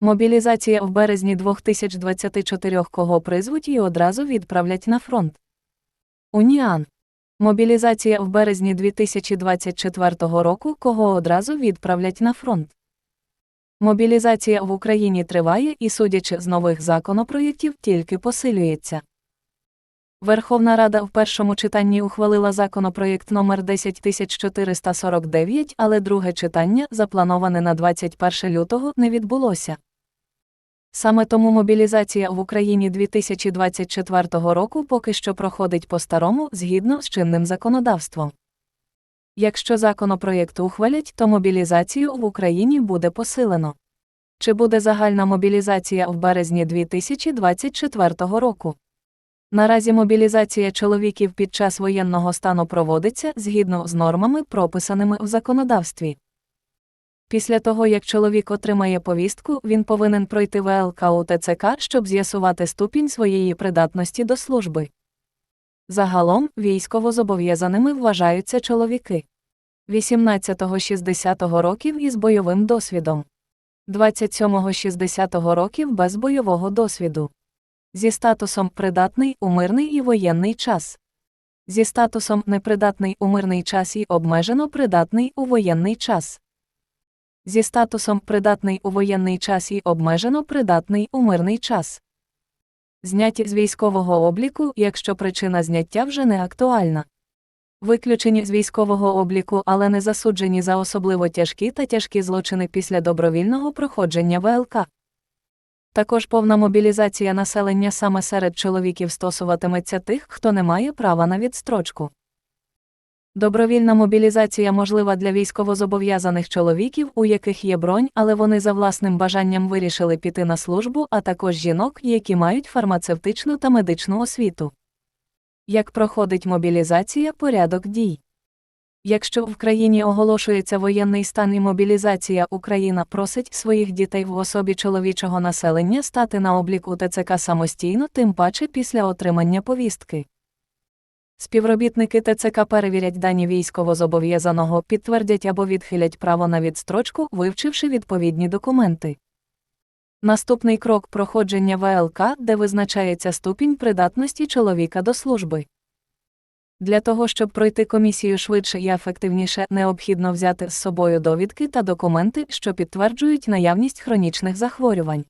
Мобілізація в березні 2024 кого призвуть і одразу відправлять на фронт. Уніан. Мобілізація в березні 2024 року кого одразу відправлять на фронт. Мобілізація в Україні триває і, судячи з нових законопроєктів, тільки посилюється. Верховна Рада в першому читанні ухвалила законопроєкт номер 10449, але друге читання, заплановане на 21 лютого, не відбулося. Саме тому мобілізація в Україні 2024 року поки що проходить по-старому згідно з чинним законодавством. Якщо законопроєкт ухвалять, то мобілізацію в Україні буде посилено. Чи буде загальна мобілізація в березні 2024 року? Наразі мобілізація чоловіків під час воєнного стану проводиться згідно з нормами, прописаними в законодавстві. Після того, як чоловік отримає повістку, він повинен пройти ВЛК у ТЦК, щоб з'ясувати ступінь своєї придатності до служби. Загалом військовозобов'язаними вважаються чоловіки 18-60 років із бойовим досвідом, 27-60 років без бойового досвіду, зі статусом придатний у мирний і воєнний час, зі статусом непридатний у мирний час і обмежено придатний у воєнний час. Зі статусом придатний у воєнний час і обмежено придатний у мирний час. Зняті з військового обліку, якщо причина зняття вже не актуальна. Виключені з військового обліку, але не засуджені за особливо тяжкі та тяжкі злочини після добровільного проходження ВЛК. Також повна мобілізація населення саме серед чоловіків стосуватиметься тих, хто не має права на відстрочку. Добровільна мобілізація можлива для військовозобов'язаних чоловіків, у яких є бронь, але вони за власним бажанням вирішили піти на службу, а також жінок, які мають фармацевтичну та медичну освіту. Як проходить мобілізація, порядок дій. Якщо в країні оголошується воєнний стан і мобілізація, Україна просить своїх дітей в особі чоловічого населення стати на облік у ТЦК самостійно, тим паче після отримання повістки. Співробітники ТЦК перевірять дані військовозобов'язаного, підтвердять або відхилять право на відстрочку, вивчивши відповідні документи. Наступний крок проходження ВЛК, де визначається ступінь придатності чоловіка до служби. Для того, щоб пройти комісію швидше і ефективніше, необхідно взяти з собою довідки та документи, що підтверджують наявність хронічних захворювань.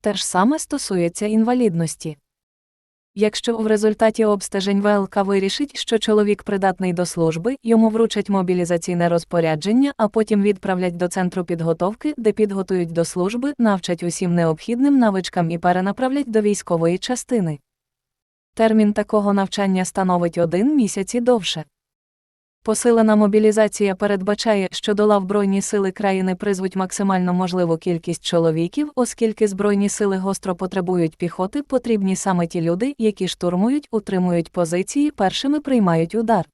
Те ж саме стосується інвалідності. Якщо в результаті обстежень ВЛК вирішить, що чоловік придатний до служби, йому вручать мобілізаційне розпорядження, а потім відправлять до центру підготовки, де підготують до служби, навчать усім необхідним навичкам і перенаправлять до військової частини. Термін такого навчання становить один місяць і довше. Посилена мобілізація передбачає, що до лав Збройні сили країни призвуть максимально можливу кількість чоловіків, оскільки Збройні сили гостро потребують піхоти, потрібні саме ті люди, які штурмують, утримують позиції, першими приймають удар.